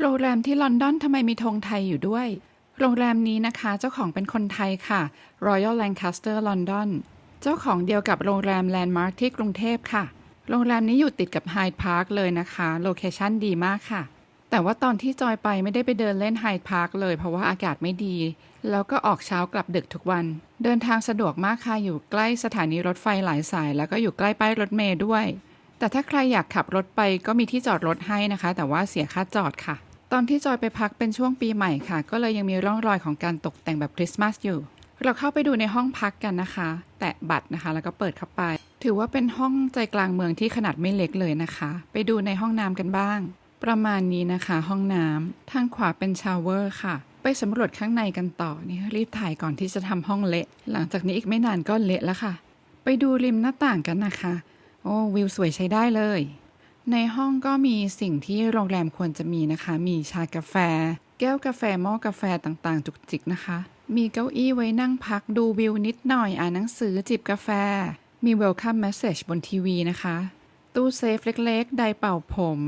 โรงแรมที่ลอนดอนทำไมมีธงไทยอยู่ด้วย โรงแรมนี้นะคะเจ้าของเป็นคนไทยค่ะ Royal Lancaster London เจ้าของเดียวกับโรงแรม Landmark ที่กรุงเทพค่ะ โรงแรมนี้อยู่ติดกับ Hyde Park เลยนะคะ โลเคชั่นดีมากค่ะ แต่ว่าตอนที่จอยไปไม่ได้ไปเดินเล่น Hyde Park เลย เพราะว่าอากาศไม่ดี แล้วก็ออกเช้ากลับดึกทุกวัน เดินทางสะดวกมากค่ะ อยู่ใกล้สถานีรถไฟหลายสาย แล้วก็อยู่ใกล้ป้ายรถเมล์ด้วย แต่ถ้าใครอยากขับรถไปก็มีที่จอดรถให้นะคะ แต่ว่าเสียค่าจอดค่ะ ตอนที่จอยไปพักเป็นช่วงปีใหม่ค่ะ ก็เลยยังมีร่องรอยของการตกแต่งแบบคริสต์มาสอยู่ เราเข้าไปดูในห้องพักกันนะคะ แตะบัตรนะคะ แล้วก็เปิดเข้าไป ถือว่าเป็นห้องใจกลางเมืองที่ขนาดไม่เล็กเลยนะคะ ไปดูในห้องน้ำกันบ้าง ประมาณนี้นะคะ ห้องน้ำทางขวาเป็นชาวเวอร์ค่ะ ไปสำรวจข้างในกันต่อนี่รีบถ่ายก่อนที่จะทำห้องเละ หลังจากนี้อีกไม่นานก็เละแล้วค่ะ ไปดูริมหน้าต่างกันนะคะ โอ้วิวสวยใช้ได้เลย ในห้องก็มีสิ่งที่โรงแรมควรจะมีนะคะ มีชากาแฟ แก้วกาแฟหม้อกาแฟต่างๆ จุกจิกนะคะ มีเก้าอี้ไว้นั่งพักดูวิวนิดหน่อยอ่านหนังสือจิบกาแฟ มี welcome message บนทีวีนะคะ ตู้เซฟเล็กๆ ไดเป่าผม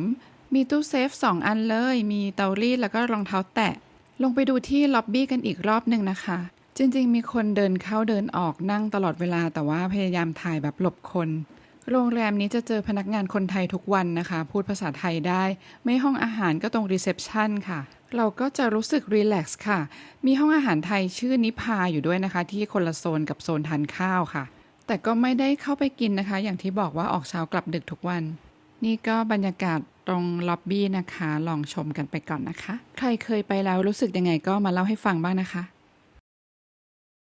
มีตู้เซฟสองอันเลย มีเตารีดแล้วก็รองเท้าแตะ ลงไปดูที่ล็อบบี้กันอีกรอบหนึ่งนะคะ จริงๆ มีคนเดินเข้าเดินออกนั่งตลอดเวลาแต่ว่าพยายามถ่ายแบบหลบคน โรงแรมนี้จะเจอพนักงานคนไทยทุกวันนะคะ พูดภาษาไทยได้ ไม่ห้องอาหารก็ตรงรีเซพชันค่ะ เราก็จะรู้สึกรีแลกซ์ค่ะ มีห้องอาหารไทยชื่อนิพาอยู่ด้วยนะคะ ที่คนละโซนกับโซนทานข้าวค่ะ แต่ก็ไม่ได้เข้าไปกินนะคะ อย่างที่บอกว่าออกเช้ากลับดึกทุกวัน นี่ก็บรรยากาศตรงล็อบบี้นะคะ ลองชมกันไปก่อนนะคะ ใครเคยไปแล้วรู้สึกยังไงก็มาเล่าให้ฟังบ้างนะคะ